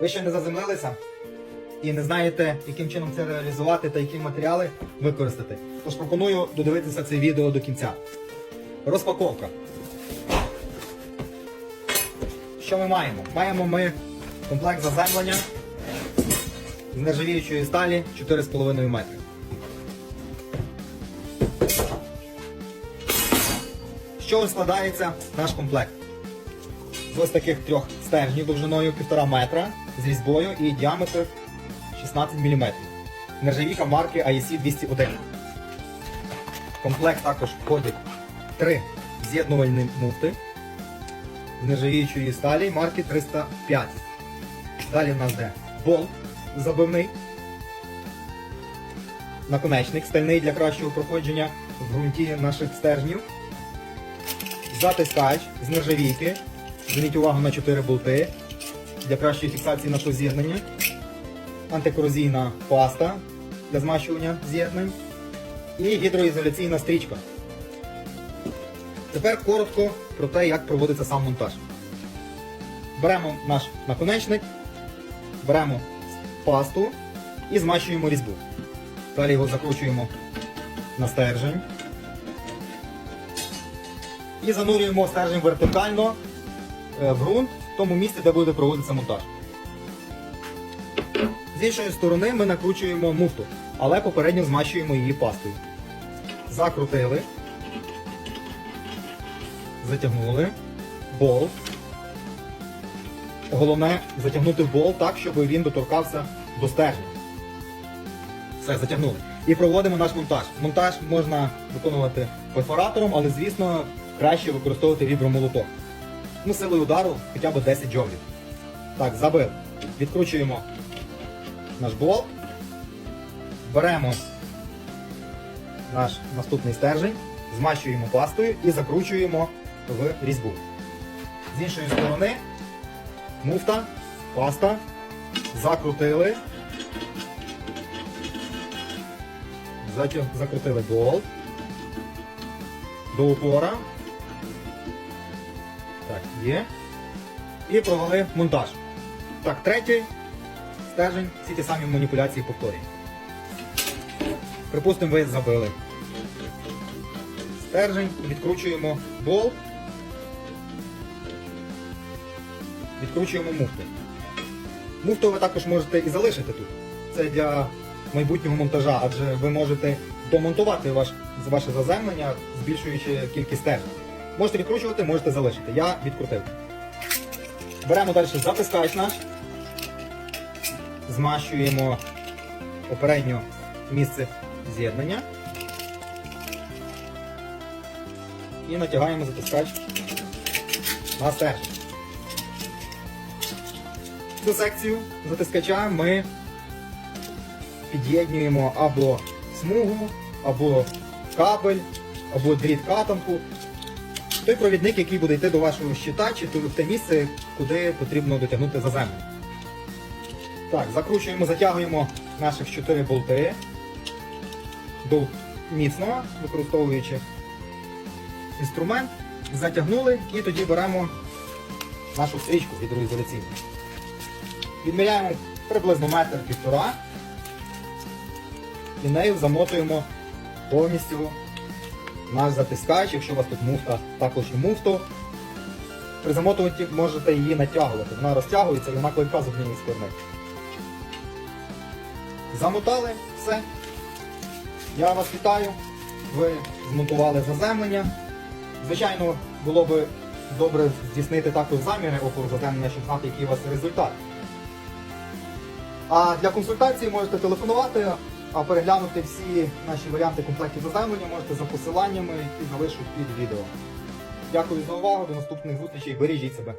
Ви ще не заземлилися і не знаєте, яким чином це реалізувати та які матеріали використати. Тож пропоную додивитися це відео до кінця. Розпаковка. Що ми маємо? Маємо ми комплект заземлення з нержавіючої сталі 4,5 метри. Чого складається наш комплект? З ось таких трьох стержнів довжиною 1,5 метра з різьбою і діаметр 16 мм. Нержавійка марки IEC 201. В комплект також входять три з'єднувальні муфти з нержавіючої сталі марки 305. Далі в нас йде болт забивний, наконечник стальний для кращого проходження в ґрунті наших стержнів, затискач з нержавійки. Зверніть увагу на 4 болти для кращої фіксації нашого з'єднання, антикорозійна паста для змащування з'єднань і гідроізоляційна стрічка. Тепер коротко про те, як проводиться сам монтаж. Беремо наш наконечник, беремо пасту і змащуємо різьбу. Далі його закручуємо на стержень. І занурюємо стержень вертикально е, в ґрунт тому місці, де буде проводитися монтаж. З іншої сторони ми накручуємо муфту, але попередньо змащуємо її пастою. Закрутили, затягнули, болт. Головне затягнути болт так, щоб він доторкався до стержня. Все, затягнули. І проводимо наш монтаж. Монтаж можна виконувати перфоратором, але, звісно, краще використовувати вібромолоток. Ну, силою удару хоча б 10 джоулів. Так, забив. Відкручуємо наш болт. Беремо наш наступний стержень, змащуємо пастою і закручуємо в різьбу. З іншої сторони муфта, паста, закрутили. Закрутили болт до упора. Так, є. І провели монтаж. Так, третій стержень, всі ті самі маніпуляції повторюємо. Припустимо, ви забили. Стержень, відкручуємо болт. Відкручуємо муфту. Муфту ви також можете і залишити тут. Це для майбутнього монтажа, адже ви можете домонтувати ваш, ваше заземлення, збільшуючи кількість стержень. Можете відкручувати, можете залишити. Я відкрутив. Беремо далі затискач наш. Змащуємо попередньо місце з'єднання. І натягаємо затискач на стержень. Цю секцію затискача ми під'єднуємо або смугу, або кабель, або дріт катанку. Той провідник, який буде йти до вашого щита, чи в те місце, куди потрібно дотягнути заземлення. Так, закручуємо, затягуємо наших 4 болти до міцного, використовуючи інструмент, затягнули і тоді беремо нашу стрічку гідроізоляційну. Відміряємо приблизно метр півтора і нею замотуємо повністю наш затискач, якщо у вас тут муфта, також і муфту. При замотуванні можете її натягувати, вона розтягується і вона клейка з однієї сторони. Замотали все. Я вас вітаю. Ви змонтували заземлення. Звичайно, було б добре здійснити також заміри опору заземлення, щоб знати, який у вас результат. А для консультації можете телефонувати, а переглянути всі наші варіанти комплектів заземлення можете за посиланнями, які залишу під відео. Дякую за увагу, до наступних зустрічей, бережіть себе.